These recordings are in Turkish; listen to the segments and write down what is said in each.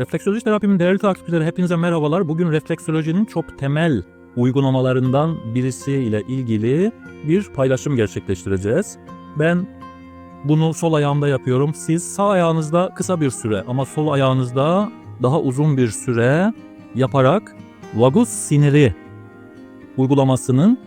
Refleksoloji terapimin değerli takipçileri hepinize merhabalar. Bugün refleksolojinin çok temel uygulamalarından birisi ile ilgili bir paylaşım gerçekleştireceğiz. Ben bunu sol ayağımda yapıyorum. Siz sağ ayağınızda kısa bir süre ama sol ayağınızda daha uzun bir süre yaparak vagus siniri uygulamasının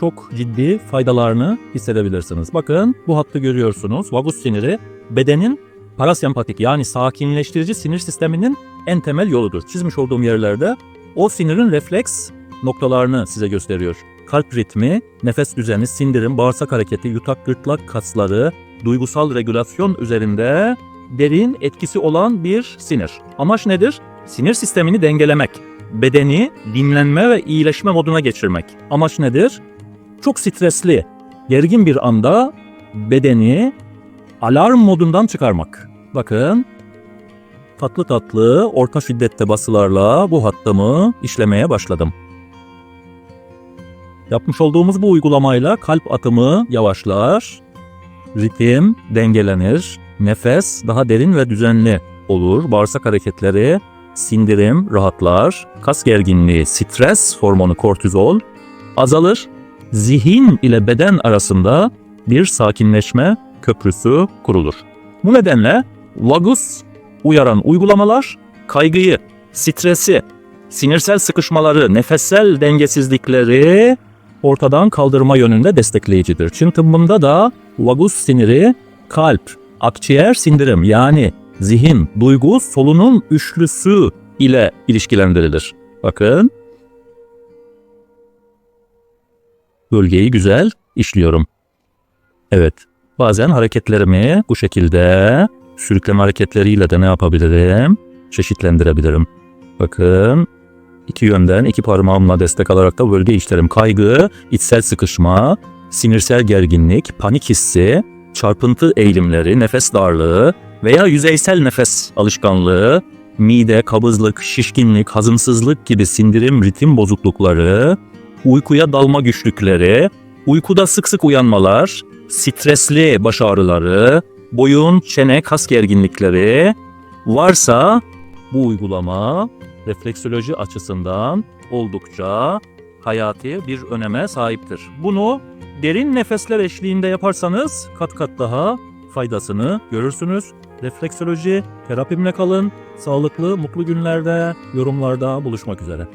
çok ciddi faydalarını hissedebilirsiniz. Bakın bu hattı görüyorsunuz. Vagus siniri bedenin parasempatik yani sakinleştirici sinir sisteminin en temel yoludur. Çizmiş olduğum yerlerde o sinirin refleks noktalarını size gösteriyor. Kalp ritmi, nefes düzeni, sindirim, bağırsak hareketi, yutak gırtlak kasları, duygusal regülasyon üzerinde derin etkisi olan bir sinir. Amaç nedir? Sinir sistemini dengelemek, bedeni dinlenme ve iyileşme moduna geçirmek. Amaç nedir? Çok stresli, gergin bir anda bedeni alarm modundan çıkarmak. Bakın tatlı tatlı orta şiddette basılarla bu hattımı işlemeye başladım. Yapmış olduğumuz bu uygulamayla kalp atımı yavaşlar, ritim dengelenir, nefes daha derin ve düzenli olur, bağırsak hareketleri, sindirim rahatlar, kas gerginliği, stres hormonu kortizol azalır, zihin ile beden arasında bir sakinleşme köprüsü kurulur. Bu nedenle vagus uyaran uygulamalar kaygıyı, stresi, sinirsel sıkışmaları, nefessel dengesizlikleri ortadan kaldırma yönünde destekleyicidir. Çin tıbbında da vagus siniri kalp, akciğer sindirim yani zihin, duygu, solunum üçlüsü ile ilişkilendirilir. Bakın. Bölgeyi güzel işliyorum. Evet. Bazen hareketlerimi bu şekilde sürükleme hareketleriyle de ne yapabilirim? Çeşitlendirebilirim. Bakın iki yönden iki parmağımla destek alarak da bölge işlerim. Kaygı, içsel sıkışma, sinirsel gerginlik, panik hissi, çarpıntı eğilimleri, nefes darlığı veya yüzeysel nefes alışkanlığı, mide, kabızlık, şişkinlik, hazımsızlık gibi sindirim ritim bozuklukları, uykuya dalma güçlükleri, uykuda sık sık uyanmalar, stresli baş ağrıları, boyun, çene, kas gerginlikleri varsa bu uygulama refleksoloji açısından oldukça hayati bir öneme sahiptir. Bunu derin nefesler eşliğinde yaparsanız kat kat daha faydasını görürsünüz. Refleksoloji terapimle kalın. Sağlıklı, mutlu günlerde, yorumlarda buluşmak üzere.